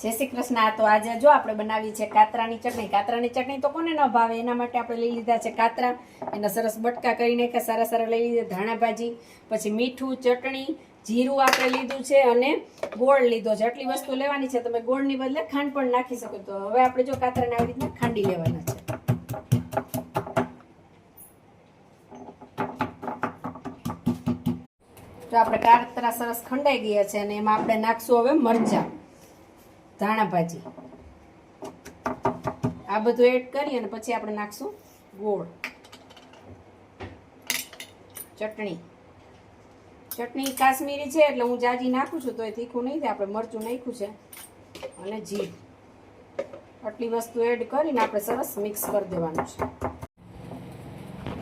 જય શ્રી કૃષ્ણ. તો આજે જો આપણે બનાવી છે કાતરાની ચટણી. કાતરાની ચટણી તો કોને ન ભાવે? એના માટે આપણે લઈ લીધા છે કાતરા. એના સરસ બટકા કરીને કે સારા સારા લઈ લીધા, ધાણા ભાજી, પછી મીઠું, ચટણી, જીરું આપણે લીધું છે અને ગોળ લીધો છે. આટલી વસ્તુ લેવાની છે. તમે ગોળની બદલે ખાંડ પણ નાખી શકો તો હવે આપણે જો કાતરાને આવી રીતના ખાંડી લેવાના છે. તો આપણે કાતરા સરસ ખંડાઈ ગયા છે અને એમાં આપણે નાખશું હવે મરચાં. ધાણા ભાજી. આ બધું એડ કરી અને પછી આપણે નાખશું ગોળ. ચટણી. ચટણી કાશ્મીરી છે એટલે હું જાજી નાખું છું તો એ તીખું નહીં થાય, આપણે મરચું નાખ્યું છે અને જીર. આટલી વસ્તુ એડ કરીને આપણે સરસ મિક્સ કરી દેવાનું છે.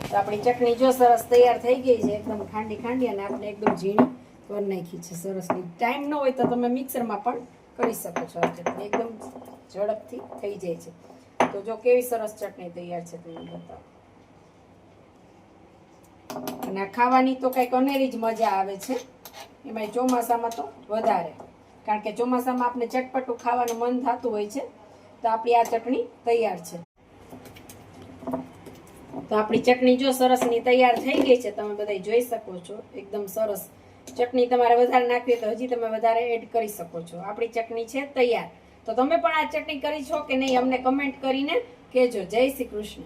તો આપણી ચટણી જો સરસ તૈયાર થઈ ગઈ છે, એકદમ ખાંડી ખાંડી અને આપણે એકદમ ઝીણી કરી નાખી છે સરસ. ટાઈમ ન હોય તો તમે મિક્સરમાં પણ કરી શકો છો. આ ચટણી એકદમ ઝડપથી થઈ જાય છે. તો જો કેવી સરસ ચટણી તૈયાર છે તમને બતાવો. અને ખાવાની તો કંઈક અનેરી જ મજા આવે છે. એમાં ચોમાસામાં તો વધારે. કારણ કે ચોમાસામાં આપણે ચટપટું ખાવાનું મન થતું હોય છે. તો આપણી આ ચટણી તૈયાર છે. તો આપણી ચટણી જો સરસની તૈયાર થઈ ગઈ છે, તમે બધા જોઈ શકો છો. એકદમ સરસ ચટણી તમારે વધારે નાખવી તો હજી તમે વધારે એડ કરી શકો છો. આપણી ચટણી છે તૈયાર. તો તમે પણ આ ચટણી કરી છો કે નહીં, અમને કમેન્ટ કરીને કહેજો. જય શ્રી કૃષ્ણ.